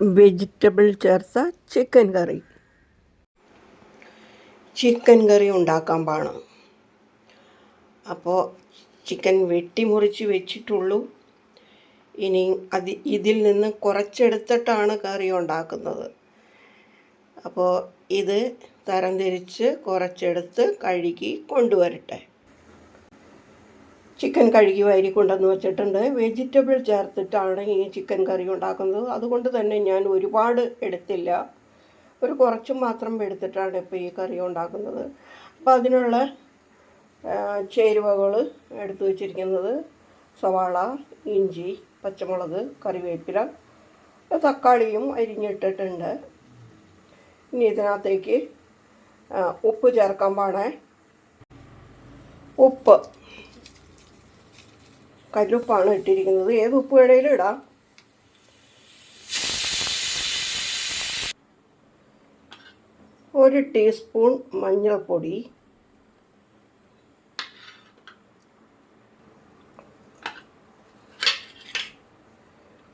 Vegetable ചേർത്ത chicken കറി. Chicken കറി ഉണ്ടാക്കാൻ പാണ് അപ്പോൾ ചിക്കൻ വെട്ടിമുറിച്ച് വെച്ചിട്ടുള്ളൂ. ഇനി അത് ഇതിൽ നിന്ന് കുറച്ചെടുത്തിട്ടാണ് കറി ഉണ്ടാക്കുന്നത്. അപ്പോൾ ഇത് തരംതിരിച്ച് കുറച്ചെടുത്ത് കഴുകി കൊണ്ടുവരട്ടെ. ചിക്കൻ കഴുകി വാരി കൊണ്ടുവന്ന് വെച്ചിട്ടുണ്ട്. വെജിറ്റബിൾ ചേർത്തിട്ടാണ് ഈ ചിക്കൻ കറി ഉണ്ടാക്കുന്നത്. അതുകൊണ്ട് തന്നെ ഞാൻ ഒരുപാട് എടുത്തില്ല. ഒരു കുറച്ച് മാത്രം എടുത്തിട്ടാണ് ഇപ്പോൾ ഈ കറി ഉണ്ടാക്കുന്നത്. അപ്പോൾ അതിനുള്ള ചേരുവകൾ എടുത്തു വച്ചിരിക്കുന്നത്. സവാള ഇഞ്ചി പച്ചമുളക് കറിവേപ്പില തക്കാളിയും അരിഞ്ഞിട്ടിട്ടുണ്ട്. ഇനി ഇതിനകത്തേക്ക് ഉപ്പ് ചേർക്കാൻ പാടേ. ഉപ്പ്. കല്ലുപ്പാണ് ഇട്ടിരിക്കുന്നത്. ഏത് ഉപ്പ് വേണേലും ഇടാം. ഒരു ടീസ്പൂൺ മഞ്ഞൾപ്പൊടി.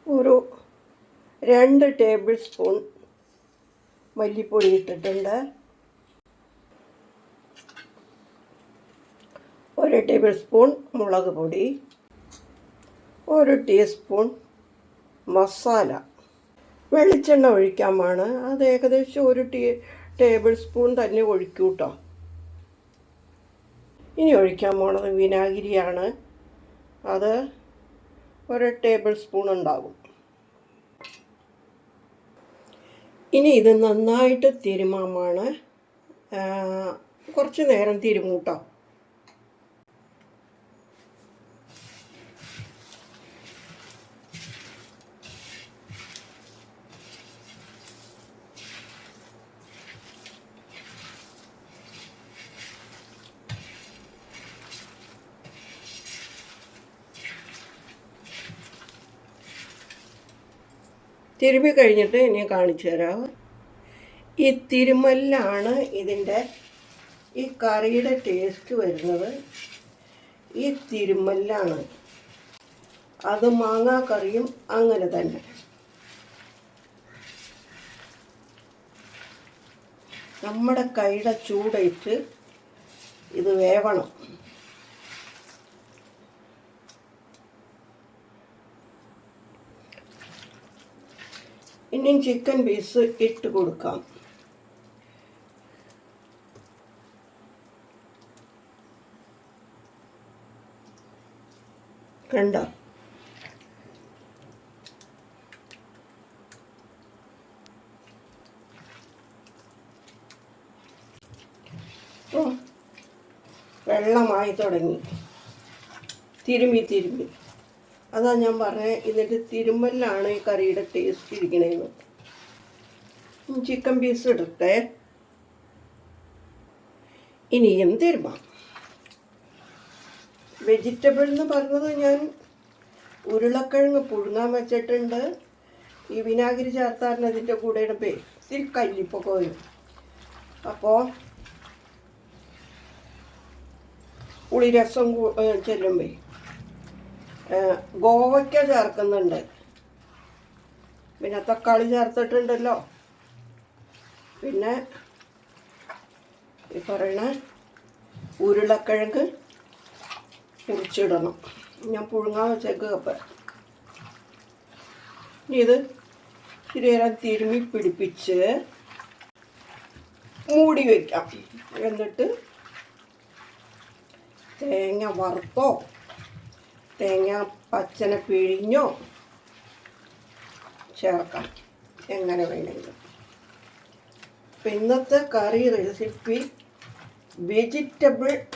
ഒരു രണ്ട് ടേബിൾ സ്പൂൺ മല്ലിപ്പൊടി ഇട്ടിട്ടുണ്ട്. ഒരു ടേബിൾ സ്പൂൺ മുളക് പൊടി. ഒരു ടീസ്പൂൺ മസാല. വെളിച്ചെണ്ണ ഒഴിക്കാമാണ്. അത് ഏകദേശം ഒരു ടീ ടേബിൾ സ്പൂൺ തന്നെ ഒഴിക്കൂ കേട്ടോ ഇനി ഒഴിക്കാൻ പോണത് വിനാഗിരിയാണ്. അത് ഒരു ടേബിൾ സ്പൂൺ ഉണ്ടാകും. ഇനി ഇത് നന്നായിട്ട് തിരുമാമാണ്. കുറച്ച് നേരം തിരുമൂട്ടോ തിരുമ്മി കഴിഞ്ഞിട്ട് ഇനി കാണിച്ചു തരാം. ഈ തിരുമല്ലാണ് ഇതിന്റെ ഈ കറിയുടെ ടേസ്റ്റ് വരുന്നത്. ഈ തിരുമല്ലാണ്. അത് മാങ്ങാ കറിയും അങ്ങനെ തന്നെ. നമ്മുടെ കൈയുടെ ചൂടയിട്ട് ഇത് വേവണം. ഇനിയും ചിക്കൻ പീസ് ഇട്ട് കൊടുക്കാം. കണ്ട? വെള്ളമായി തുടങ്ങി. തിരുമ്മി തിരുമ്മി അതാ ഞാൻ പറഞ്ഞത് ഇതിന്റെ തിരുമ്മലിലാണ് ഈ കറിയുടെ ടേസ്റ്റ് ഇരിക്കണേന്ന്. ചിക്കൻ പീസ് ഇടട്ടെ. ഇനിയും തിരുമാം? വെജിറ്റബിൾ എന്ന് പറഞ്ഞത് ഞാൻ ഉരുളക്കിഴങ്ങ് പുഴുങ്ങാൻ വെച്ചിട്ടുണ്ട്. ഈ വിനാഗിരി ചേർത്താറിന് അതിന്റെ കൂടെ ഇടുമ്പേ ഇത്തിരി കല്ലിപ്പൊക്കെ വരും. അപ്പോൾ പുളിരസം ചെല്ലുമ്പോൾ ഗോവയ്ക്ക ചേർക്കുന്നുണ്ട്. പിന്നെ തക്കാളി ചേർത്തിട്ടുണ്ടല്ലോ. പിന്നെ ഈ പറയണ ഉരുളക്കിഴങ്ങ് മുറിച്ചിടണം. ഞാൻ പുഴുങ്ങാൻ വെച്ചേക്ക് അപ്പം ഇത് ഇത്തിരി നേരം പിടിപ്പിച്ച് മൂടി വയ്ക്കാം എന്നിട്ട് തേങ്ങ വറുത്തോ തേങ്ങ പച്ചനെ പിഴിഞ്ഞോ? ചേർക്കാം. എങ്ങനെ വേണമെങ്കിലും. അപ്പം ഇന്നത്തെ കറി റെസിപ്പി വെജിറ്റബിൾ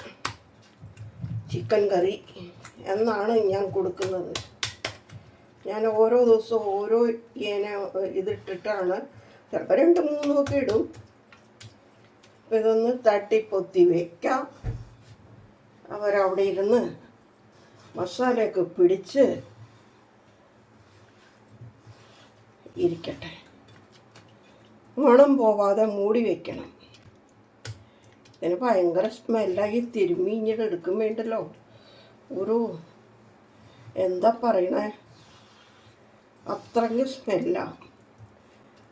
ചിക്കൻ കറി എന്നാണ് ഞാൻ കൊടുക്കുന്നത്. ഞാൻ ഓരോ ദിവസവും ഓരോ ഇന ഇതിട്ടിട്ടാണ്. ചിലപ്പോൾ രണ്ട് മൂന്നൊക്കെ ഇടും. ഇതൊന്ന് തട്ടിപ്പൊത്തി വയ്ക്കാം അവരവിടെ ഇരുന്ന് മസാലയൊക്കെ പിടിച്ച് ഇരിക്കട്ടെ. മണം പോവാതെ മൂടി വെക്കണം. ഇതിന് ഭയങ്കര സ്മെല്ലായി തിരുമ്മി ഇങ്ങനെ വേണ്ടല്ലോ ഒരു എന്താ പറയണേ? അത്രയ്ക്ക് സ്മെല്ലാണ്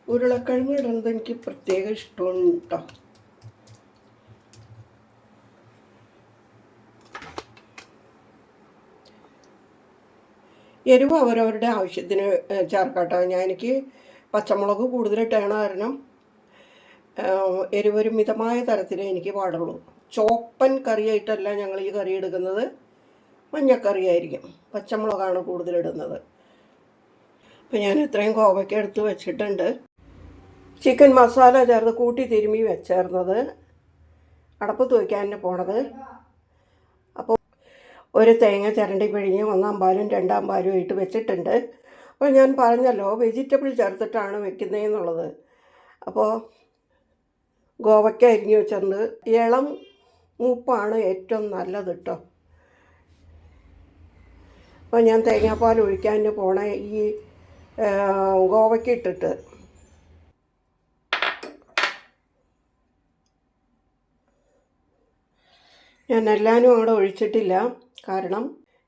ഉരുളക്കിഴങ്ങ് ഇടുന്നത് എനിക്ക് പ്രത്യേക ഇഷ്ടമാണ് കേട്ടോ. എരിവ് അവരവരുടെ ആവശ്യത്തിന് ചേർക്കാട്ടോ. ഞാൻ എനിക്ക് പച്ചമുളക് കൂടുതലിട്ടാണ് കാരണം എരിവൊരു മിതമായ തരത്തിലേ എനിക്ക് പാടുള്ളൂ. ചോപ്പൻ കറിയായിട്ടല്ല ഞങ്ങൾ ഈ കറി എടുക്കുന്നത്. മഞ്ഞക്കറിയായിരിക്കും. പച്ചമുളകാണ് കൂടുതലിടുന്നത്. അപ്പം ഞാൻ ഇത്രയും കോവയ്ക്ക എടുത്ത് വെച്ചിട്ടുണ്ട്. ചിക്കൻ മസാല ചേർത്ത് കൂട്ടി തിരുമ്മി വെച്ചേർന്നത്. അടപ്പത്ത് വയ്ക്കാൻ പോണത്. ഒരു തേങ്ങ ചിരണ്ടി പിഴിഞ്ഞ് ഒന്നാം പാലും രണ്ടാം പാലും ആയിട്ട് വെച്ചിട്ടുണ്ട്. അപ്പോൾ ഞാൻ പറഞ്ഞല്ലോ വെജിറ്റബിൾ ചേർത്തിട്ടാണ് വെക്കുന്നതെന്നുള്ളത് അപ്പോൾ ഗോവയ്ക്ക അരിഞ്ഞു വെച്ചിട്ടുണ്ട് ഇളം മൂപ്പാണ് ഏറ്റവും നല്ലത് കേട്ടോ അപ്പോൾ ഞാൻ തേങ്ങാപ്പാൽ ഒഴിക്കാൻ പോണ ഈ ഗോവയ്ക്ക ഇട്ടിട്ട്. ഞാൻ എല്ലാവരും അവിടെ ഒഴിച്ചിട്ടില്ല. കാരണം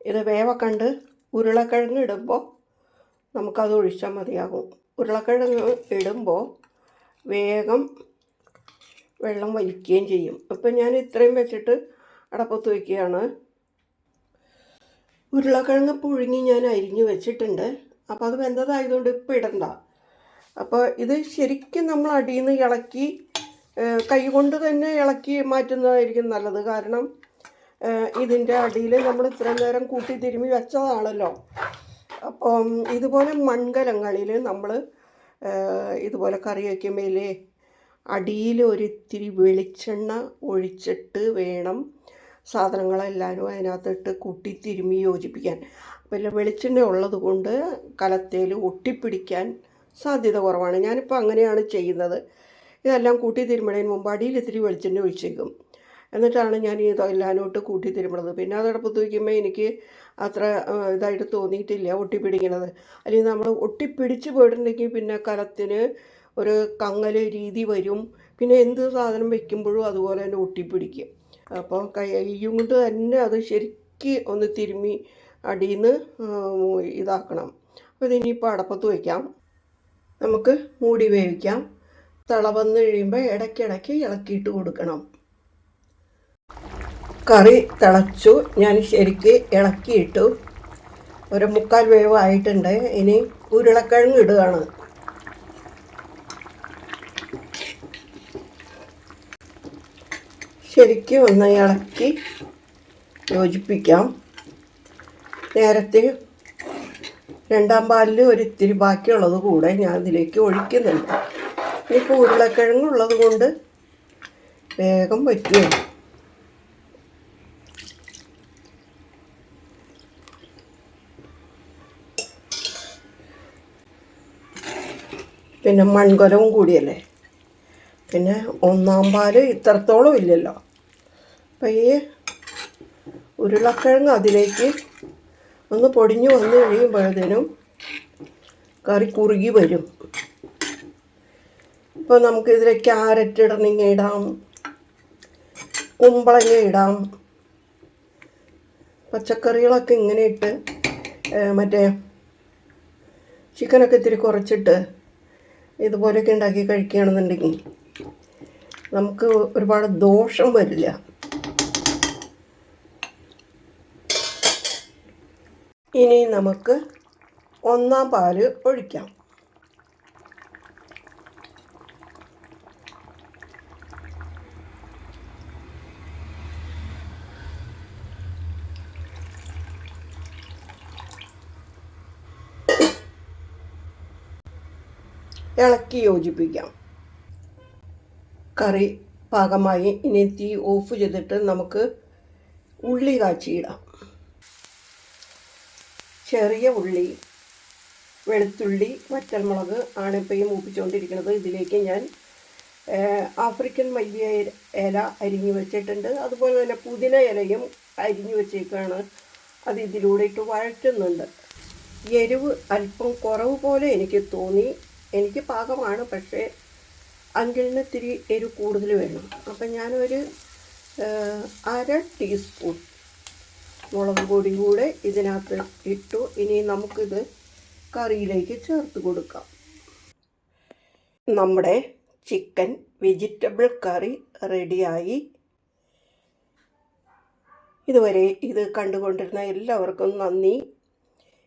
ഇത് വേവ കണ്ട് ഉരുളക്കിഴങ്ങ് ഇടുമ്പോൾ നമുക്കത് ഒഴിച്ചാൽ മതിയാകും. ഉരുളക്കിഴങ്ങ് ഇടുമ്പോൾ വേഗം വെള്ളം വലിക്കുകയും ചെയ്യും. അപ്പം ഞാൻ ഇത്രയും വെച്ചിട്ട് അടപ്പത്ത് വയ്ക്കുകയാണ്. ഉരുളക്കിഴങ്ങ് പുഴുങ്ങി ഞാൻ അരിഞ്ഞ് വെച്ചിട്ടുണ്ട്. അപ്പോൾ അത് വെന്തതായതുകൊണ്ട് ഇപ്പം ഇടണ്ട. അപ്പോൾ ഇത് ശരിക്കും നമ്മൾ അടിയിൽ നിന്ന് ഇളക്കി കൈ കൊണ്ട് തന്നെ ഇളക്കി മാറ്റുന്നതായിരിക്കും നല്ലത്. കാരണം ഇതിന്റെ അടിയിൽ നമ്മൾ ഇത്ര നേരം കൂട്ടി തിരുമ്മി വെച്ചതാണല്ലോ. അപ്പം ഇതുപോലെ മൺകലങ്ങളിൽ നമ്മൾ ഇതുപോലെ കറി വയ്ക്കുമ്പോൾ അടിയിൽ ഒരിത്തിരി വെളിച്ചെണ്ണ ഒഴിച്ചിട്ട് വേണം സാധനങ്ങളെല്ലാവരും അതിനകത്തിട്ട് കൂട്ടി തിരുമ്മി യോജിപ്പിക്കാൻ. അപ്പോൾ വെളിച്ചെണ്ണ ഉള്ളത് കൊണ്ട് കലത്തേൽ ഒട്ടിപ്പിടിക്കാൻ സാധ്യത കുറവാണ്. ഞാനിപ്പോൾ അങ്ങനെയാണ് ചെയ്യുന്നത്. ഇതെല്ലാം കൂട്ടി തിരുമ്മണതിന് മുമ്പ് അടിയിൽ ഇത്തിരി വെളിച്ചെണ്ണ ഒഴിച്ചേക്കും. എന്നിട്ടാണ് ഞാൻ ഈ തൊയിലാനോട്ട് കൂട്ടി തിരുമ്പണത് പിന്നെ അത് അടുപ്പത്ത് വയ്ക്കുമ്പോൾ എനിക്ക് അത്ര ഇതായിട്ട് തോന്നിയിട്ടില്ല ഒട്ടിപ്പിടിക്കണത് അല്ലെങ്കിൽ നമ്മൾ ഒട്ടിപ്പിടിച്ച് പോയിട്ടുണ്ടെങ്കിൽ പിന്നെ കലത്തിന് ഒരു കങ്ങൽ രീതി വരും. പിന്നെ എന്ത് സാധനം വെക്കുമ്പോഴും അതുപോലെ തന്നെ ഒട്ടിപ്പിടിക്കും അപ്പോൾ കയ്യും കൊണ്ട് തന്നെ അത് ശരിക്ക് ഒന്ന് തിരുമ്മി അടിയിൽ നിന്ന് ഇതാക്കണം. അപ്പോൾ ഇതിനിപ്പോൾ അടപ്പത്ത് വയ്ക്കാം നമുക്ക് മൂടി വേവിക്കാം. തിള വന്ന് കഴിയുമ്പോൾ ഇടയ്ക്കിടയ്ക്ക് ഇളക്കിയിട്ട് കൊടുക്കണം. കറി തിളച്ചു. ഞാൻ ശരിക്ക് ഇളക്കിയിട്ടു. ഒരു മുക്കാൽ വേവ് ആയിട്ടുണ്ട് ഇനി ഉരുളക്കിഴങ്ങ് ഇടുകയാണ്. ശരിക്കും ഒന്ന് ഇളക്കി യോജിപ്പിക്കാം. നേരത്തെ രണ്ടാം പാലിൽ ഒരിത്തിരി ബാക്കിയുള്ളത് കൂടെ ഞാൻ ഇതിലേക്ക് ഒഴിക്കുന്നുണ്ട്. ഇനിയിപ്പോൾ ഉരുളക്കിഴങ്ങുള്ളത് കൊണ്ട് വേഗം പറ്റുമോ പിന്നെ മൺകുലവും കൂടിയല്ലേ? പിന്നെ ഒന്നാം പാൽ ഇത്രത്തോളം ഇല്ലല്ലോ. അപ്പം ഈ ഉരുളക്കിഴങ്ങ് അതിലേക്ക് ഒന്ന് പൊടിഞ്ഞു വന്നു കഴിയുമ്പോഴത്തേനും കറി കുറുകി വരും. ഇപ്പോൾ നമുക്ക് ഇതിൽ ക്യാരറ്റ് ഇടണമെങ്കിൽ ഇടാം. കുമ്പളങ്ങ ഇടാം. പച്ചക്കറികളൊക്കെ ഇങ്ങനെ ഇട്ട് മറ്റേ ചിക്കനൊക്കെ ഇത്തിരി കുറച്ചിട്ട് ഇതുപോലെയൊക്കെ ഉണ്ടാക്കി കഴിക്കുകയാണെന്നുണ്ടെങ്കിൽ നമുക്ക് ഒരുപാട് ദോഷം വരില്ല. ഇനി നമുക്ക് ഒന്നാം പാൽ ഒഴിക്കാം. ഇളക്കി യോജിപ്പിക്കാം. കറി പാകമായി. ഇനി തീ ഓഫ് ചെയ്തിട്ട് നമുക്ക് ഉള്ളി കാച്ചിയിടാം. ചെറിയ ഉള്ളി വെളുത്തുള്ളി വറ്റൽമുളക് ആണ് ഇപ്പോൾ ഈ ഇതിലേക്ക് ഞാൻ ആഫ്രിക്കൻ മല്ലിയ ഇല അരിഞ്ഞു വെച്ചിട്ടുണ്ട്. അതുപോലെ തന്നെ പുതിന ഇലയും അരിഞ്ഞു വെച്ചേക്കാണ്. അത് ഇതിലൂടെ ഇട്ട് വഴറ്റുന്നുണ്ട്. എരിവ് അല്പം കുറവ് പോലെ എനിക്ക് തോന്നി. എനിക്ക് പാകമാണ് പക്ഷേ അങ്കിളിന് ഇത്തിരി എരിവ് കൂടുതൽ വേണം. അപ്പം ഞാനൊരു അര ടീസ്പൂൺ മുളക് പൊടി കൂടെ ഇതിനകത്ത് ഇട്ടു. ഇനി നമുക്കിത് കറിയിലേക്ക് ചേർത്ത് കൊടുക്കാം. നമ്മുടെ ചിക്കൻ വെജിറ്റബിൾ കറി റെഡിയായി. ഇതുവരെ ഇത് കണ്ടുകൊണ്ടിരുന്ന എല്ലാവർക്കും നന്ദി.